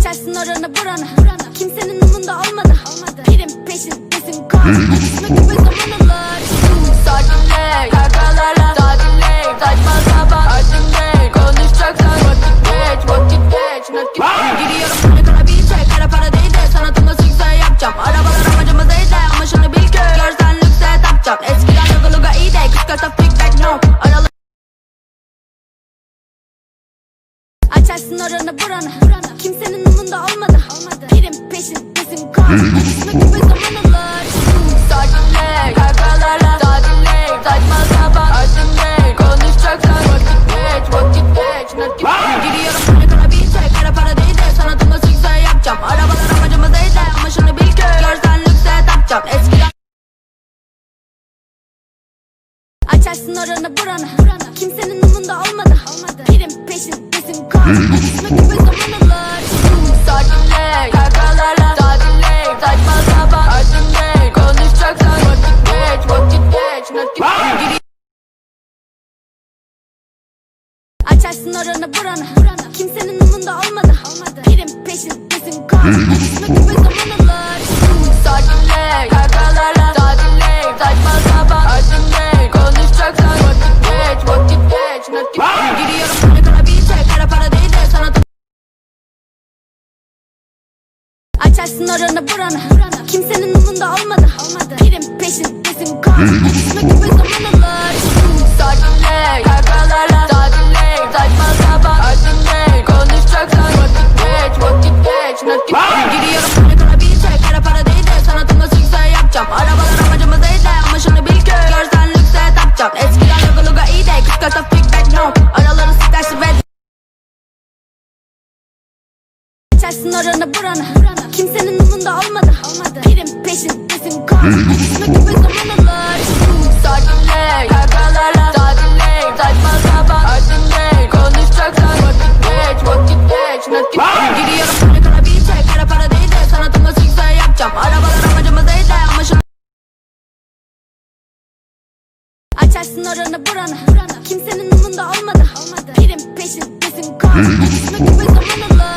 Açarsın oranı buranı. Kimsenin umunda olmadı. Pirim peşindesin kan Acısına gibi zaman alır Sakinle, kakalarla Sakinle, saçma sapan Aydınle, konuşacaksan Vakit geç, vakit geç Nakit Giriyorum hani kara bir çek. Kara para değil de sanatımla sükse yapacağım. Arabalar Açarsın oranı buranı. Kimsenin umunda olmadı. Pirim peşindesin kan Acısına gibi zaman alır. Sakinle, kakalarla Sakinle, saçma sapan Aydınle, konuşacaksan Vakit geç, vakit geç. Nakit Giriyorum hani kara bir çek Kara para değil de sanatımla sükse yapacağım. Arabalar amacımız değil de Ama şunu bil ki. Görsen lükse tapacağım Eskiden Açarsın oranı buranı. Kimsenin umunda olmadı Açarsın oranı buranı. Kimsenin umunda olmadı. Pirim peşindesin kan buranı Kimsenin umunda olmadı Açarsın oranı buranı. Kimsenin umunda olmadı. Pirim peşindesin kan Acısına gibi zaman alır. Sakinle, kakalarla Sakinle, saçma sapan Aydınle, konuşacaksan Vakit geç, vakit geç Nakit Giriyorum hani kara bir çek Kara para değil de sanatımla sükse yapacağım. Arabalar amacımız değil de Ama şunu Açarsın oranı buranı. Kimsenin umunda olmadı. Pirim peşindesin kan Acısına gibi zaman alır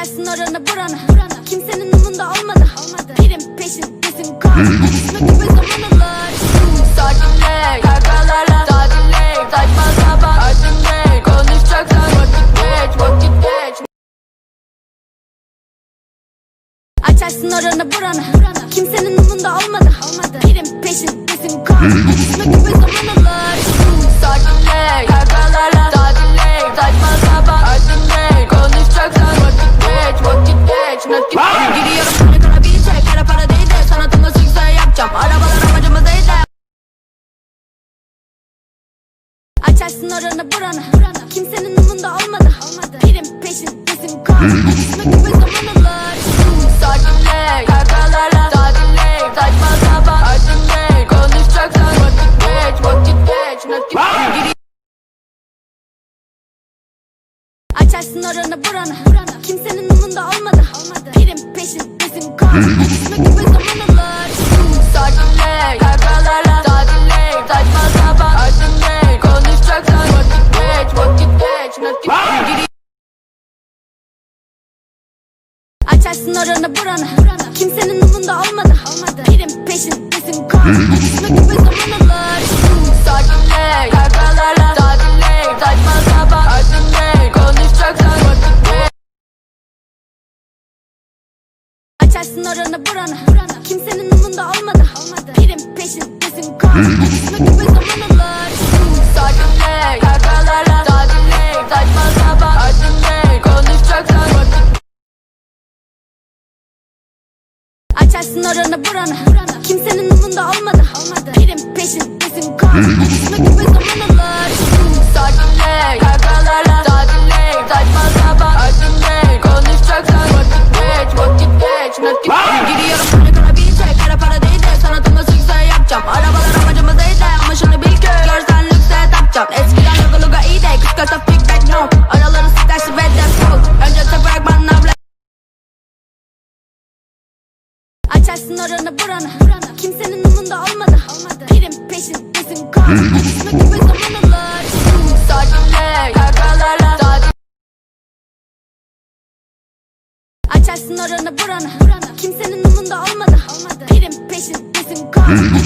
Açarsın oranı buranı. Kimsenin umunda olmadı. Pirim peşindesin kan Acısına gibi zaman alır. Sakinle, kakalarla Sakinle, saçma sapan Aydınle, konuşacaksan Vakit geç, vakit geç. Açarsın oranı buranı. Kimsenin umunda olmadı. Pirim oranı buranı. Kimsenin umunda olmadı. Pirim peşindesin kan Acısına gibi zaman alır Sakinle, kakalarla Sakinle, saçma sapan Vakit geç, vakit geç Nakit Giriyorum Açarsın oranı buranı. Kimsenin umunda olmadı. Pirim peşindesin kan Açarsın oranı buranı. Kimsenin umunda olmadı. Pirim peşindesin kan Acısına gibi zaman alır Sakinle, kakalarla Sakinle, saçma sapan Aydınle, konuşacaksan Vakit geç Açarsın oranı buranı. Kimsenin umunda olmadı. Pirim peşindesin kan Acısına gibi zaman alır Sakinle, kakalarla Açarsın oranı buranı. Kimsenin umunda olmadı. Pirim peşindesin kan Acısına gibi zaman Açarsın oranı buranı? Kimsenin umunda olmadı. Pirim peşindesin kan Acısına gibi zaman alır Sakinleş Kakalarla Açarsın oranı buranı. Kimsenin umunda olmadı. Pirim peşindesin kan Acısına gibi zaman